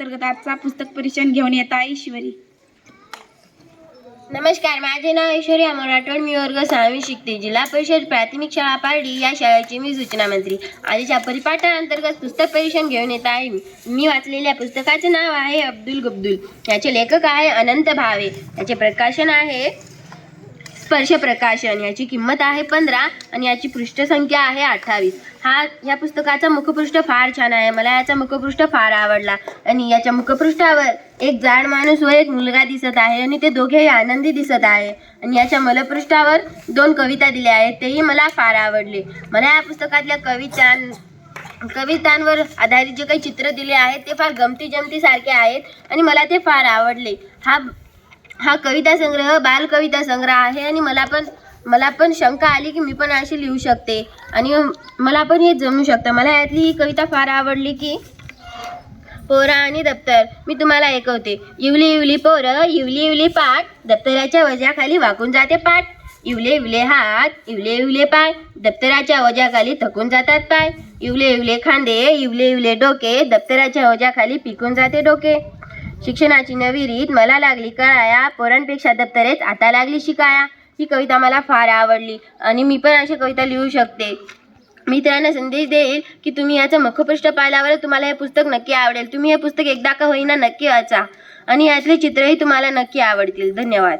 अंतर्गत आजचा पुस्तक परिचय घेऊन येत आहे ईश्वरी. नमस्कार माझे नाव ऐश्वर्या अमर राठोड मी वर्ग सहावी शिकते. जिल्हा परिषद प्राथमिक शाळा पारडी या शाळेची मी सूचना मंत्री. आधीच्या परिपाठाअंतर्गत पुस्तक परीक्षण घेऊन येत आहे मी. मी वाचलेल्या पुस्तकाचे नाव आहे अब्दुल गब्दुल. याचे लेखक आहे अनंत भावे. याचे प्रकाशन आहे स्पर्श प्रकाशन याची किंमत आहे पंधरा आणि याची पृष्ठसंख्या आहे अठ्ठावीस. हा या पुस्तकाचा मुखपृष्ठ फार छान आहे. मला याचा मुखपृष्ठ फार आवडला. आणि याच्या मुखपृष्ठावर एक जाड माणूस व एक मुलगा दिसत आहे आणि ते दोघेही आनंदी दिसत आहे. आणि याच्या मलपृष्ठावर दोन कविता दिल्या आहेत. तेही मला फार आवडले. मला या पुस्तकातल्या कविता कवितांवर आधारित जे काही चित्र दिले आहेत ते फार गमती जमती सारखे आहेत आणि मला ते फार आवडले. हा हा कविता संग्रह बालकविता संग्रह आहे आणि मला पण मला पण शंका आली की मी पण अशी लिहू शकते. आणि मला पण हे जमू शकतं. मला यातली ही कविता फार आवडली की पोरा आणि दप्तर. मी तुम्हाला ऐकवते. इवली इवली पोरं इवली इवली पाठ दप्तराच्या वजाखाली वाकून जाते पाठ इवले इवले हात इवले इवले पाय. दप्तराच्या वजाखाली थकून जातात पाय. इवले इवले खांदे इवले इवले डोके. दप्तराच्या वजाखाली पिकून जाते डोके. शिक्षणाची नवी रीत मला लागली कळाया? पोरांपेक्षा दप्तरेच आता लागली शिकाया? ही कविता मला फार आवडली आणि मी पण अशी कविता लिहू शकते. मित्रांना संदेश देईल की तुम्ही याचं मुखपृष्ठ पाहिल्यावर तुम्हाला हे पुस्तक नक्की आवडेल. तुम्ही हे पुस्तक एकदा का होईना नक्की वाचा आणि यातले चित्रही तुम्हाला नक्की आवडतील. धन्यवाद.